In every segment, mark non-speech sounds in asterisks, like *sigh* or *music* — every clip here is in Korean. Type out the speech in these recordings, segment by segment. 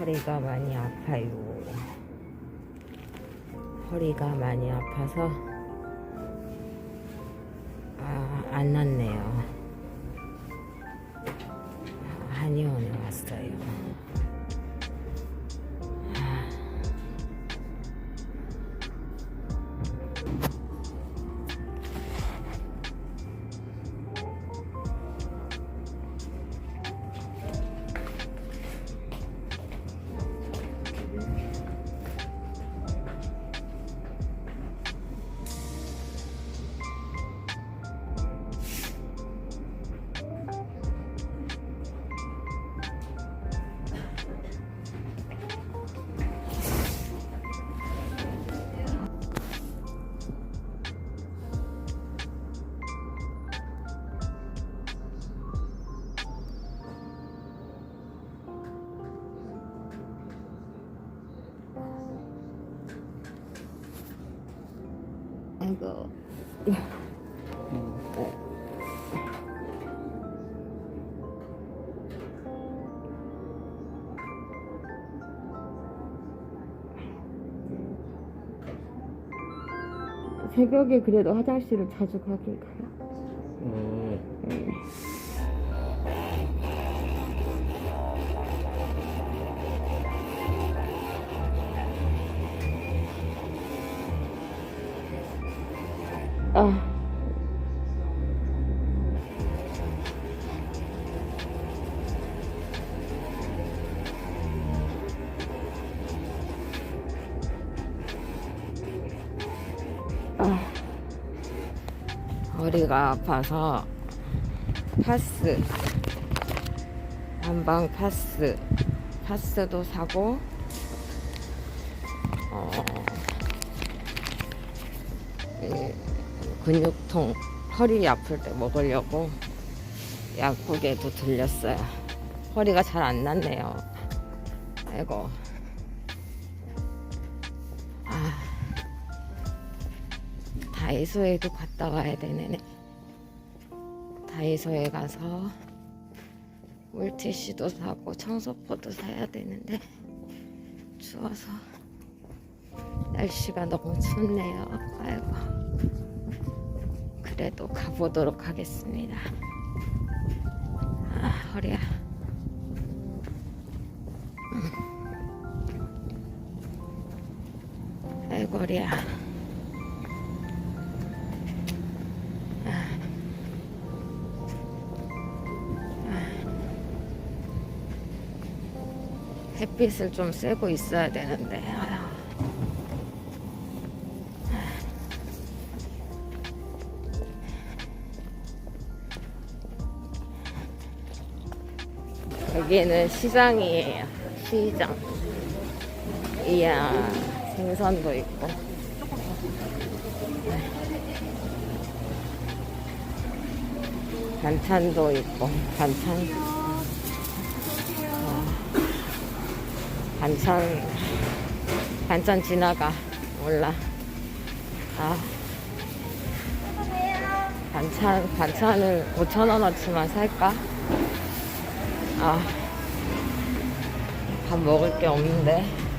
허리가 많이 아파요. 허리가 많이 아파서 아, 안 났네요. 아, 한의원에 왔어요. 아이고. 새벽에 그래도 화장실을 자주 가긴 가요. 어, 아. 아. 허리가 아파서 파스 한방 파스 파스도 사고 어, 이 근육통 허리 아플 때 먹으려고 약국에도 들렸어요. 허리가 잘안 낫네요. 아이고. 아, 다이소에도 갔다 와야 되네. 다이소에 가서 물티슈도 사고 청소포도 사야 되는데 추워서 날씨가 너무 춥네요. 아이고. 그래도 가보도록 하겠습니다. 아, 허리야. 음. 아이고, 허리야. 햇빛을 좀 쐬고 있어야 되는데. 여기는 시장이에요. 시장. 이야, 생선도 있고. 반찬도 있고, 반찬. 어, 반찬, 반찬 지나가. 몰라. 아. 반찬, 반찬을 5천원어치만 살까? 아, 밥 먹을 게 없는데.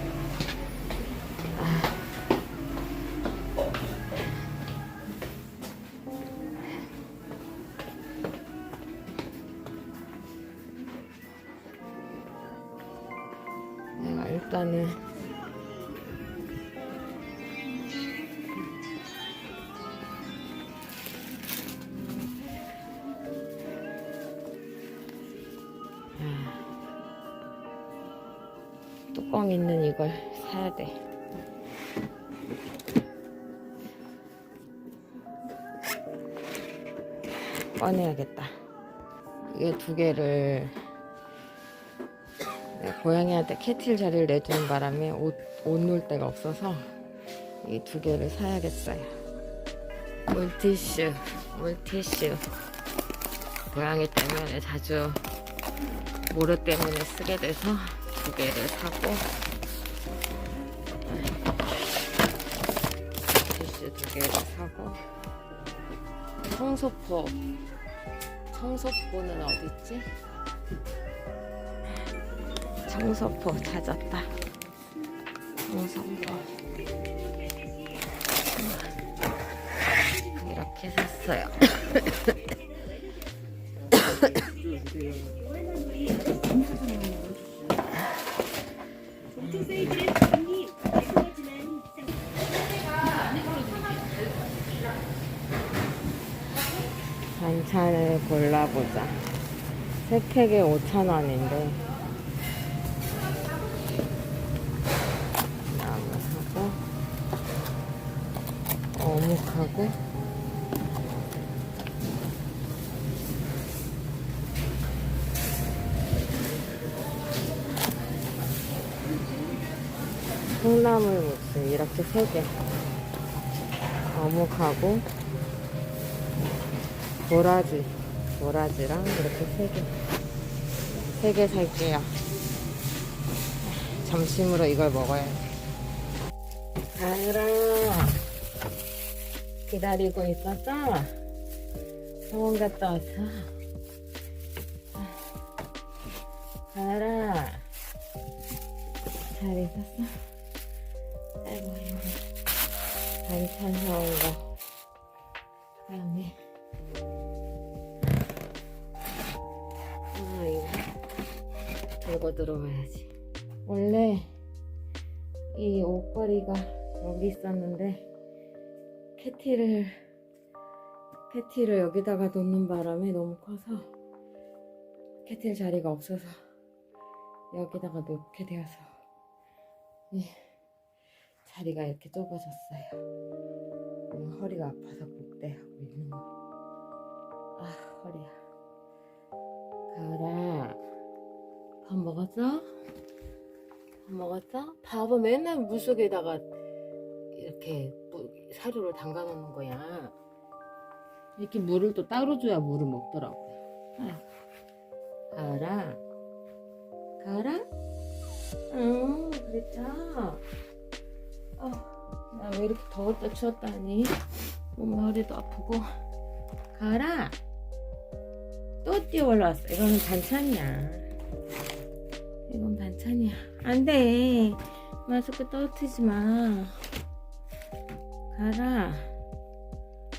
뚜껑 있는 이걸 사야 돼. 꺼내야겠다. 이게 두 개를 고양이한테 캐틸 자리를 내주는 바람에 옷, 옷 놓을 데가 없어서 이 두 개를 사야겠어요. 물티슈, 물티슈. 고양이 때문에 자주 모래 때문에 쓰게 돼서 두 개를 사고 티슈 두 개를 사고 청소포 청소포는 어딨지? 청소포 찾았다. 청소포. 이렇게 샀어요. *laughs* *laughs* *laughs* 반찬을 골라보자. 세 팩에 5,000원인데. 나무하고, 어묵하고, 콩나물 무침 이렇게 세 개. 어묵하고, 도라지, 도라지랑 이렇게 세 개. 세 개 살게요. 점심으로 이걸 먹어야 돼. 가을아, 기다리고 있었어? 병원 갔다 왔어? 가을아, 잘 있었어? 아이고, 아이고. 반찬 사온 거. 들어와야지. 원래 이 옷걸이가 여기 있었는데 캐티를 캐티를 여기다가 놓는 바람에 너무 커서 캐티 자리가 없어서 여기다가 놓게 되어서 이 자리가 이렇게 좁아졌어요. 오늘 허리가 아파서 복대하고 있는 거. 아 허리야. 가을아, 밥 먹었어? 밥 먹었어? 밥은 맨날 물 속에다가 이렇게 무- 사료를 담가 놓는 거야. 이렇게 물을 또 따로 줘야 물을 먹더라고. 아휴. 가을아, 가을아? 응, 그랬죠? 아, 나왜 이렇게 더웠다 추웠다 하니? 몸 허리도 아프고. 가을아, 또 뛰어 올라왔어. 이거는 반찬이야. 이건 반찬이야. 안 돼. 마스크 떨어뜨리지 마. 가라.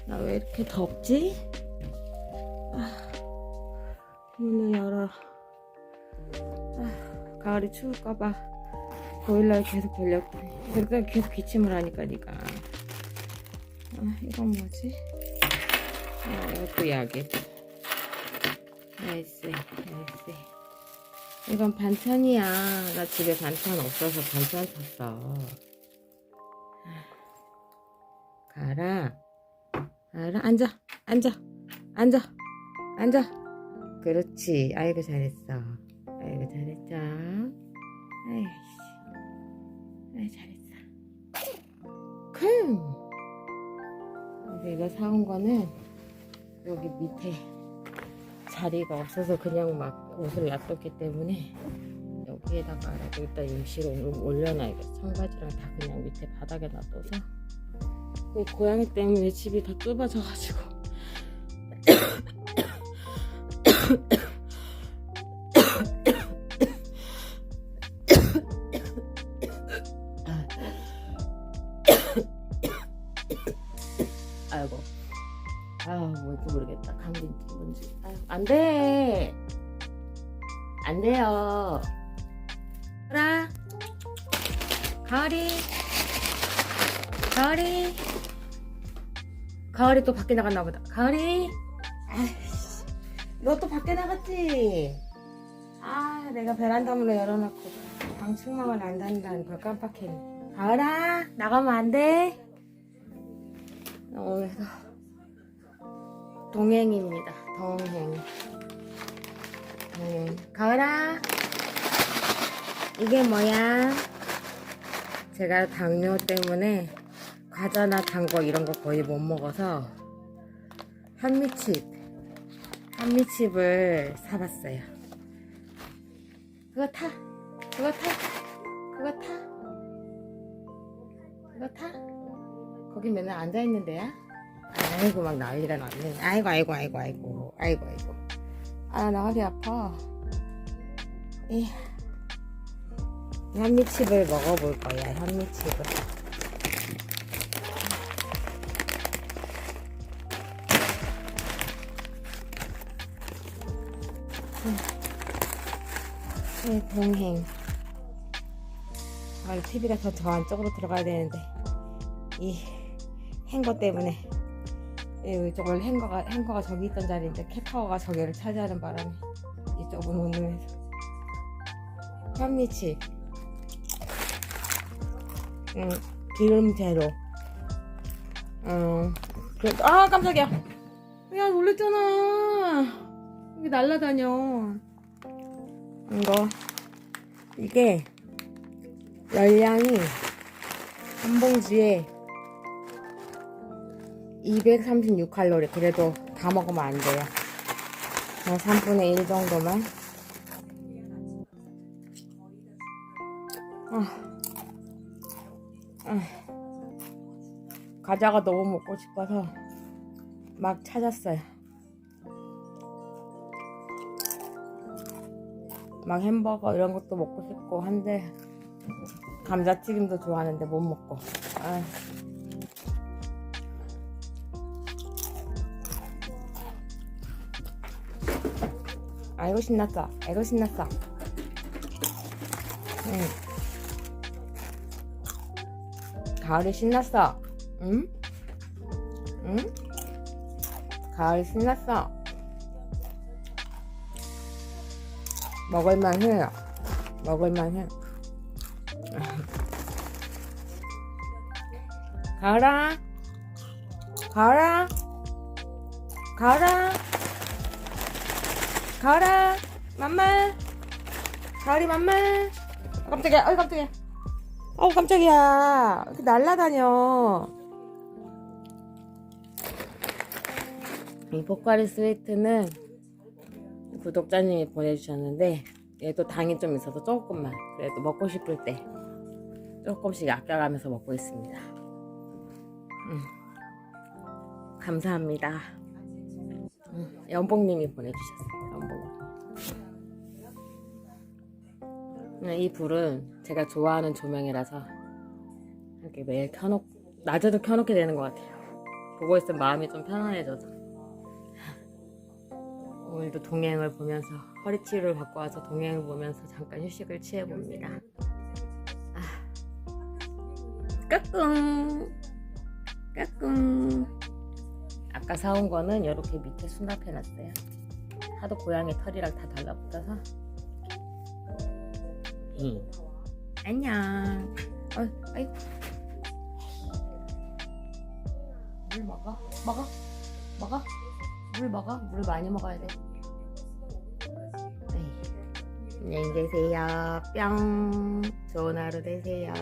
나 왜 이렇게 덥지? 아, 문을 열어. 아, 가을이 추울까봐 보일러에 계속 돌렸더니 그러니까 계속 기침을 하니까 니가. 아, 이건 뭐지? 아, 이것도 약이고. 나이스, 나이스. 이건 반찬이야. 나 집에 반찬 없어서 반찬 샀어. 가라. 가라. 앉아. 앉아. 앉아. 앉아. 그렇지. 아이고, 잘했어. 아이고, 잘했죠. 아이씨. 아이, 잘했어. 쿵! 내가 사온 거는 여기 밑에 자리가 없어서 그냥 막 옷을 놔뒀기 때문에 여기에다가 일단 임시로 올려놔야겠어. 청바지랑 다 그냥 밑에 바닥에 놔둬서 그 고양이 때문에 집이 다 좁아져가지고 안 돼. 안 돼요. 가라 가을이. 가을이. 가을이 또 밖에 나갔나 보다. 가을이. 아이씨. 너 또 밖에 나갔지? 아 내가 베란다 문을 열어놓고 방충망을 안 닫는다는 걸 깜빡했네. 가을아 나가면 안 돼? 오늘도 동행입니다. 동행. 동행. 가을아. 이게 뭐야? 제가 당뇨 때문에 과자나 단 거 이런 거 거의 못 먹어서 현미칩, 현미칩을 사봤어요. 그거 타. 그거 타. 그거 타. 그거 타. 거기 맨날 앉아있는 데야? 아이고 막 난리가 났네. 아이고 아이고 아이고 아이고. 아이고 아이고. 아 나 허리 아파. 이. 현미칩을 먹어볼 거야, 현미칩을. 제 동행. 아, TV가 더저 안쪽으로 들어가야 되는데, 이. 행거 때문에, 이쪽을 행거가, 행거가 저기 있던 자리인데, 캣타워가 저기를 차지하는 바람에, 이쪽은 못 누면서. 현미칩. 응, 기름 제로. 어, 그, 아, 깜짝이야. 야, 놀랬잖아. 여기 날라다녀. 이거, 이게, 열량이 한 봉지에 236칼로리. 그래도 다 먹으면 안 돼요. 그냥 3분의 1 정도만. 아. 아. 과자가 너무 먹고 싶어서 막 찾았어요. 막 햄버거 이런 것도 먹고 싶고 한데 감자튀김도 좋아하는데 못 먹고. 아. 아이고 신났어. 아이고 신났어. 응. 가을이 신났어. 응? 응? 가을이 신났어. 먹을만 해요. 먹을만 해. 가을아. 가을아. 가을아. 가을아. 맘마. 가을이 맘마. 아, 깜짝이야. 어이 깜짝이야. 어우 깜짝이야 이렇게 날라다녀 이 포카리 스웨이트는 구독자님이 보내주셨는데 얘도 당이 좀 있어서 조금만 그래도 먹고 싶을 때 조금씩 아껴가면서 먹고 있습니다 음. 감사합니다 음, 연봉님이 보내주셨어요 연봉 이 불은 제가 좋아하는 조명이라서 이렇게 매일 켜놓 낮에도 켜놓게 되는 것 같아요. 보고 있으면 마음이 좀 편안해져서 오늘도 동행을 보면서 허리 치료를 받고 와서 동행을 보면서 잠깐 휴식을 취해 봅니다. 아, 까꿍 까꿍 아까 사온 거는 이렇게 밑에 수납해 놨어요. 하도 고양이 털이랑 다 달라붙어서 응. 안녕. 어, 아이고. 물 먹어? 먹어? 먹어? 물 먹어? 물 많이 먹어야 돼. 에이. 안녕히 계세요. 뿅. 좋은 하루 되세요.